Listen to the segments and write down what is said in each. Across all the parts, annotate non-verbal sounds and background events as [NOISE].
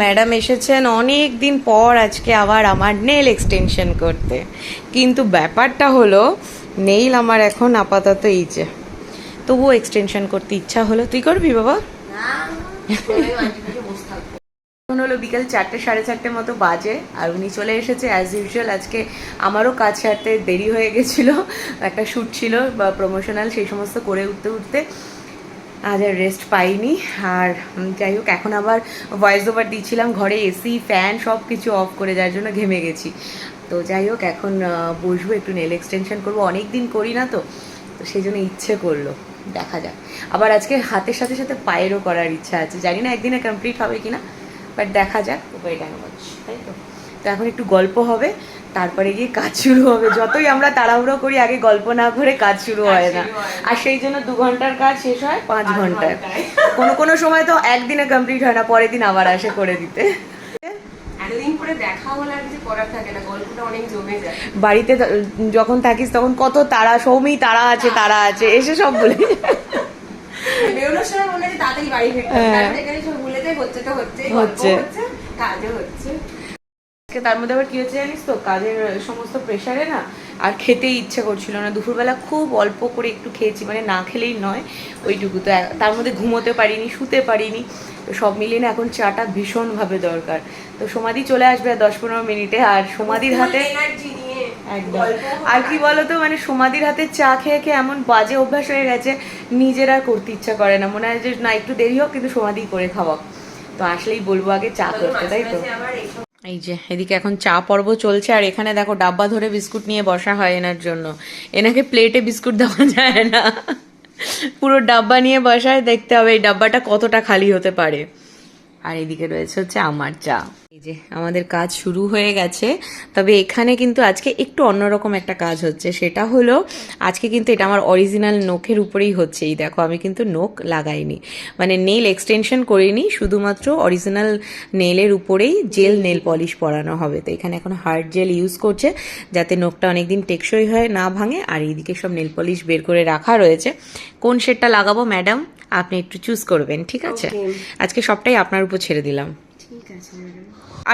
Madam এসেছেন অনেক দিন পর আজকে আবার আমার নেল এক্সটেনশন করতে। কিন্তু ব্যাপারটা হলো, নেইল আমার এখন আপাতত এই যে। তবুও এক্সটেনশন করতে ইচ্ছা হলো। তুই করবি বাবা? এখন হলো বিকেল চারটে, সাড়ে চারটে মতো বাজে, আর উনি চলে এসেছে অ্যাজ ইউজুয়াল আজকে আমারও কাজ ছাড়তে দেরি হয়ে গেছিল। একটা শ্যুট ছিল বা প্রমোশনাল সেই সমস্ত করে উঠতে উঠতে। আজ আর রেস্ট পাইনি। আর যাই হোক এখন আবার ভয়েস ওভার দিচ্ছিলাম, ঘরে এসি ফ্যান সব কিছু অফ করে, যার জন্য ঘেমে গেছি। তো যাই হোক এখন বসবো, একটু নেল এক্সটেনশন করব। অনেক দিন করি না তো তো সেই জন্য ইচ্ছে করল, দেখা যাক। আবার আজকে হাতের সাথে সাথে পায়েরও করার ইচ্ছা আছে। জানি না একদিনে কমপ্লিট হবে কিনা বাট দেখা যাক উপায় কেন তাই তো? তো এখন একটু গল্প হবে তারপরে গিয়ে কাজ শুরু হবে। যতই আমরা তাড়াহুড়ো করি আগে গল্প না করে কাজ শুরু হয় না। আর সেই জন্য দু ঘণ্টার কাজ শেষ হয় পাঁচ ঘন্টায়। কোনো কোনো সময় তো একদিনে কমপ্লিট হয় না পরের দিন আবার আসে করে দিতে। বাড়িতে যখন থাকিস তখন কত তারা সৌমি তারা আছে তারা আছে এসে সব বলে। বেরোনোর সময় মনে হচ্ছে তাড়াতাড়ি বাড়ি ফিরতে হ্যাঁ। এখানে সব ভুলে হচ্ছে তো হচ্ছে হচ্ছে। হচ্ছে কাজও হচ্ছে। আজকে তার মধ্যে আবার কি হচ্ছে জানিস তো? কাজের সমস্ত প্রেশারে না আর খেতেই ইচ্ছে করছিল না। দুপুরবেলা খুব অল্প করে একটু খেয়েছি মানে না খেলেই নয় ওইটুকু। তো তার মধ্যে ঘুমোতে পারিনি শুতে পারিনি। তো সব মিলিয়ে না এখন চাটা ভীষণভাবে দরকার। তো সমাধি চলে আসবে আর দশ পনেরো মিনিটে আর সমাধির হাতে একদম। আর কি বলতো মানে সমাধির হাতে চা খেয়ে খেয়ে এমন বাজে অভ্যাস হয়ে গেছে নিজের আর করতে ইচ্ছা করে না। মনে হয় যে না একটু দেরি হোক কিন্তু সমাধি করে খাওয়া তো আসলেই বলব আগে চা করতে তাই তো? এই যে, এদিকে এখন চা পর্ব চলছে, আর এখানে দেখো ডাব্বা ধরে বিস্কুট নিয়ে বসা হয় এনার জন্য। এনাকে প্লেটে বিস্কুট দেওয়া যায় না। পুরো ডাব্বা নিয়ে বসায়, দেখতে হবে এই ডাব্বাটা কতটা খালি হতে পারে। আর এদিকে রয়েছে হচ্ছে আমার চা। এই যে আমাদের কাজ শুরু হয়ে গেছে, তবে এখানে কিন্তু আজকে একটু অন্যরকম একটা কাজ হচ্ছে। সেটা হলো, আজকে কিন্তু এটা আমার অরিজিনাল নোখের উপরেই হচ্ছে। এই দেখো, আমি কিন্তু নোখ লাগাইনি মানে নেল এক্সটেনশন করিনি, শুধুমাত্র অরিজিনাল নেলের উপরেই জেল নেল পলিশ পরানো হবে। তো এখানে এখন হার্ড জেল ইউজ করছে, যাতে নোখটা অনেকদিন টেকসই হয়, না ভাঙে। আর এইদিকে সব নেল পলিশ বের করে রাখা রয়েছে। কোন শেডটা লাগাবো ম্যাডাম আপনি একটু চুজ করবেন ঠিক আছে? আজকে সবটাই আপনার উপর ছেড়ে দিলাম। ঠিক আছে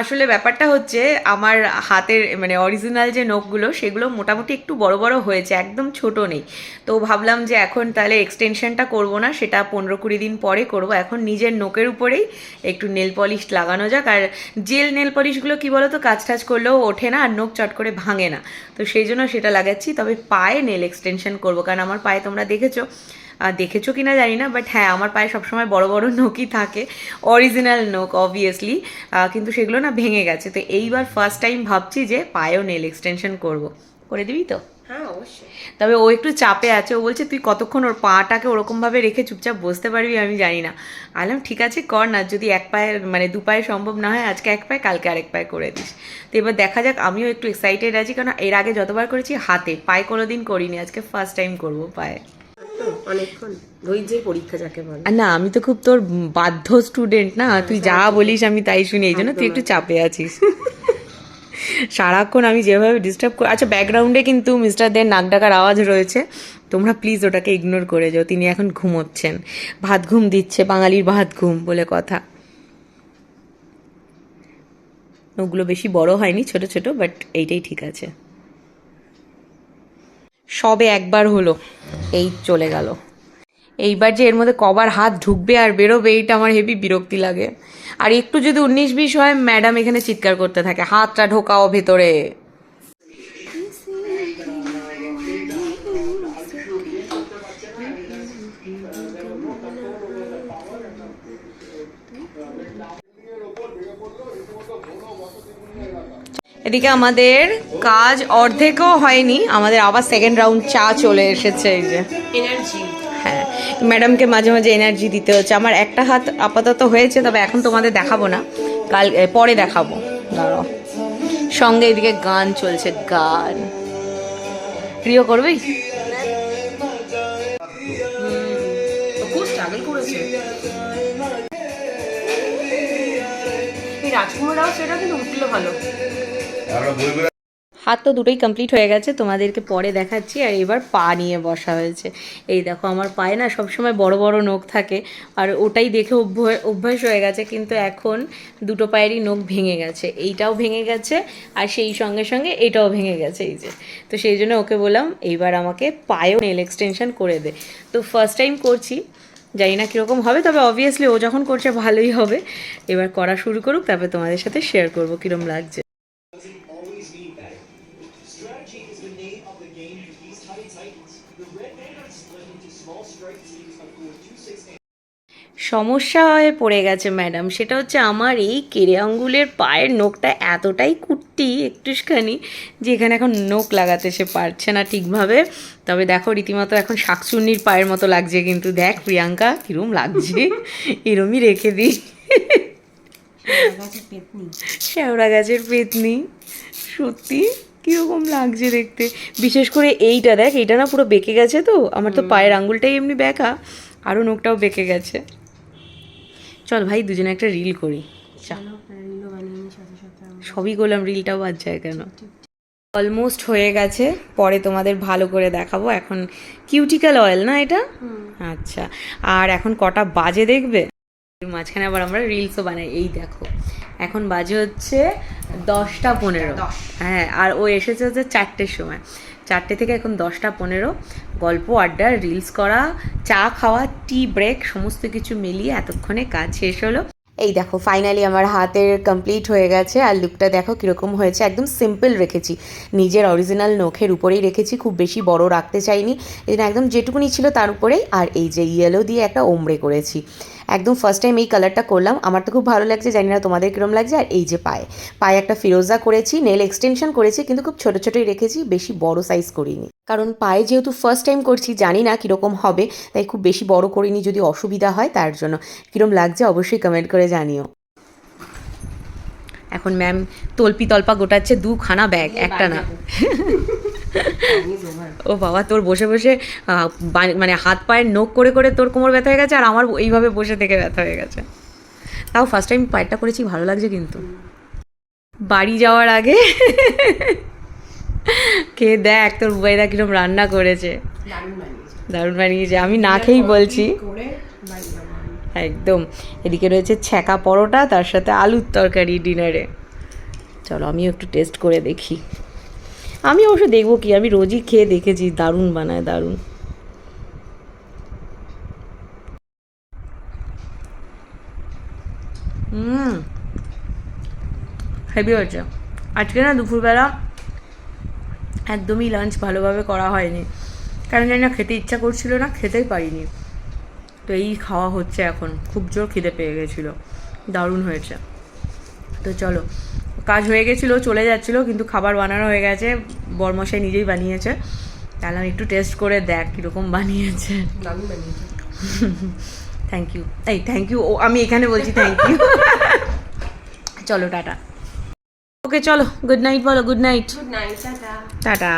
আসলে ব্যাপারটা হচ্ছে আমার হাতের মানে অরিজিনাল যে নখগুলো সেগুলো মোটামুটি একটু বড় বড় হয়েছে একদম ছোট নেই। তো ভাবলাম যে এখন তাহলে এক্সটেনশনটা করব না সেটা পনেরো কুড়ি দিন পরে করব। এখন নিজের নোকের উপরেই একটু নেল পলিশ লাগানো যাক। আর জেল নেল পলিশগুলো কি বলো তো কাজ টাজ করলেও ওঠে না আর নোখ চট করে ভাঙে না। তো সেই জন্য সেটা লাগাচ্ছি তবে পায়ে নেল এক্সটেনশন করব কারণ আমার পায়ে তোমরা দেখেছ দেখেছ কিনা জানি না বাট হ্যাঁ আমার পায়ে সবসময় বড় বড় নখই থাকে অরিজিনাল নখ অবভিয়াসলি কিন্তু সেগুলো না ভেঙে গেছে। তো এইবার ফার্স্ট টাইম ভাবছি যে পায়েও নেল এক্সটেনশন করব। করে দিবি তো? হ্যাঁ অবশ্যই। তবে ও একটু চাপে আছে ও বলছে তুই কতক্ষণ ওর পাটাকে ওরকমভাবে রেখে চুপচাপ বসতে পারবি আমি জানি না। আলাম ঠিক আছে কর না যদি এক পায়ে মানে দু পায়ে সম্ভব না হয় আজকে এক পায়ে কালকে আরেক পায়ে করে দিস। তো এবার দেখা যাক আমিও একটু এক্সাইটেড আছি কারণ এর আগে যতবার করেছি হাতে পায়ে কোনো দিন করিনি আজকে ফার্স্ট টাইম করব পায়ে। অনেকক্ষণ। ধৈর্যের পরীক্ষা যাকে বলে। না আমি তো খুব তোর বাধ্য স্টুডেন্ট না। তুই যা বলিস আমি তাই শুনি। এই জন্য তুই একটু চাপে আছিস। সারাক্ষণ আমি যেভাবে ডিস্টার্ব করি আচ্ছা ব্যাকগ্রাউন্ডে কিন্তু মিস্টারদের নাক ডাকার আওয়াজ রয়েছে। তোমরা প্লিজ ওটাকে ইগনোর করে যাও। তিনি এখন ঘুমোচ্ছেন। ভাত ঘুম দিচ্ছে বাঙালির ভাত ঘুম বলে কথা। ওগুলো বেশি বড় হয়নি ছোট ছোট বাট এইটাই ঠিক আছে। সবে একবার হলো। এই চলে গেল। এইবার যে এর মধ্যে কবার হাত ঢুকবে আর বেরোবে, এইটা আমার হেভি বিরক্তি লাগে। আর একটু যদি উনিশ বিশ হয় ম্যাডাম এখানে চিৎকার করতে থাকে, হাতটা ঢোকাও ভেতরে। এদিকে আমাদের কাজ অর্ধেকও হয়নি আমাদের আবার সেকেন্ড রাউন্ড চা চলে এসেছে এই যে। এনার্জি হ্যাঁ ম্যাডামকে মাঝে মাঝে এনার্জি দিতে হচ্ছে। আমার একটা হাত আপাতত হয়েছে তবে এখন তোমাদের দেখাবো না। কাল পরে দেখাবো। দাঁড়াও। সঙ্গে এদিকে গান চলছে গান। প্রিয় করবি খুব স্ট্রাগল করেছে। রাজকুমার রাও সেটা কিন্তু উঠল ভালো। হাত তো দুটোই কমপ্লিট হয়ে গেছে, তোমাদেরকে পরে দেখাচ্ছি, আর এবার পা নিয়ে বসা হয়েছে। এই দেখো, আমার পায়ে না সবসময় বড় বড় নখ থাকে, আর ওটাই দেখে অভ্য- অভ্যাস হয়ে গেছে, কিন্তু এখন দুটো পায়েরই নখ ভেঙে গেছে। এইটাও ভেঙে গেছে, আর সেই সঙ্গে সঙ্গে এটাও ভেঙে গেছে, এই যে। তো সেই জন্য ওকে বললাম, এইবার আমাকে পায়েও নেল এক্সটেনশন করে দে। তো ফার্স্ট টাইম করছি, জানি না কীরকম হবে, তবে অবভিয়াসলি ও যখন করছে ভালোই হবে। এবার করা শুরু করুক, তারপরে তোমাদের সাথে শেয়ার করব কীরকম লাগছে। সমস্যা হয়ে পড়ে গেছে ম্যাডাম সেটা হচ্ছে আমার এই কেড়ে আঙ্গুলের পায়ের নখটা এতটাই কুট্টি একটুখানি যে এখানে এখন নখ লাগাতে সে পারছে না ঠিকভাবে। তবে দেখো রীতিমতো এখন শাকচুন্নির পায়ের মতো লাগছে কিন্তু। দেখ প্রিয়াঙ্কা কিরম লাগছে। [LAUGHS] এরমই রেখে দিই শ্যাওড়া গাছের পেতনি। সত্যি কীরকম লাগছে দেখতে। বিশেষ করে এইটা দেখ এইটা না পুরো বেঁকে গেছে তো। আমার তো পায়ের আঙ্গুলটাই এমনি বেঁকা আরও নখটাও বেঁকে গেছে। চল ভাই দুজনে একটা রিল করি। সবই করলাম রিলটাও বাদ যায় কেন? অলমোস্ট হয়ে গেছে পরে তোমাদের ভালো করে দেখাবো। এখন কিউটিক্যাল অয়েল না এটা? আচ্ছা আর এখন কটা বাজে দেখবে? মাঝখানে আবার আমরা রিলসও বানাই এই দেখো। এখন বাজে হচ্ছে দশটা পনেরো। হ্যাঁ আর ও এসেছে হচ্ছে চারটের সময়। চারটে থেকে এখন দশটা পনেরো। গল্প, আড্ডা রিলস করা, চা খাওয়া টি ব্রেক সমস্ত কিছু মিলিয়ে এতক্ষণে কাজ শেষ হলো। এই দেখো ফাইনালি আমার হাতের কমপ্লিট হয়ে গেছে আর লুকটা দেখো কীরকম হয়েছে। একদম সিম্পল রেখেছি। নিজের অরিজিনাল নখের উপরেই রেখেছি, খুব বেশি বড় রাখতে চাইনি। এই একদম যেটুকুনি ছিল তার উপরেই। আর এই যে ইয়েলো দিয়ে একটা ওমড়ে করেছি। একদম ফার্স্ট টাইম এই কালারটা করলাম। আমার তো খুব ভালো লাগছে জানি না তোমাদের কিরম লাগছে। আর এই যে পায়ে পায়ে একটা ফিরোজা করেছি নেল এক্সটেনশন করেছি কিন্তু খুব ছোটো ছোটোই রেখেছি বেশি বড় সাইজ করিনি। কারণ পায়ে যেহেতু ফার্স্ট টাইম করছি জানি না কীরকম হবে তাই খুব বেশি বড় করিনি যদি অসুবিধা হয় তার জন্য। কীরম লাগছে অবশ্যই কমেন্ট করে জানিও। এখন ম্যাম তলপি তলপা গোটাচ্ছে দুখানা ব্যাগ একটা না। [LAUGHS] ও বাবা তোর বসে বসে মানে হাত পায়ের নখ করে করে তোর কোমর ব্যথা হয়ে গেছে আর আমার এইভাবে বসে থেকে ব্যথা হয়ে গেছে। তাও ফার্স্ট টাইম পায়েরটা করেছি ভালো লাগছে কিন্তু। বাড়ি যাওয়ার আগে [LAUGHS] কে দেখ তোর বুবাইদা কিরম রান্না করেছে। দারুণ বানিয়েছে। আমি না খেয়েই বলছি। একদম এদিকে রয়েছে ছ্যাঁকা পরোটা তার সাথে আলুর তরকারি ডিনারে চলো আমিও একটু টেস্ট করে দেখি। আমি অবশ্য দেখব কি, আমি রোজই খেয়ে দেখেছি, দারুণ বানায়, দারুণ। হুম। হেভি হয়েছে। আজকে না দুপুরবেলা একদমই লাঞ্চ ভালোভাবে করা হয়নি। কারণ জানি না খেতে ইচ্ছা করছিল না, খেতেই পারিনি। তো এই খাওয়া হচ্ছে এখন। খুব জোর খিদে পেয়ে গেছিল। দারুণ হয়েছে। তো চলো কাজ হয়ে গেছিল চলে যাচ্ছিল কিন্তু খাবার বানানো হয়ে গেছে। বরমশাই নিজেই বানিয়েছে। তাহলে আমি একটু টেস্ট করে দেখ কীরকম বানিয়েছে। থ্যাংক ইউ [LAUGHS] এই থ্যাংক ইউ ও আমি এখানে বলছি থ্যাংক ইউ [LAUGHS] চলো টাটা। ওকে চলো। গুড নাইট বলো good night good night tata. Tata.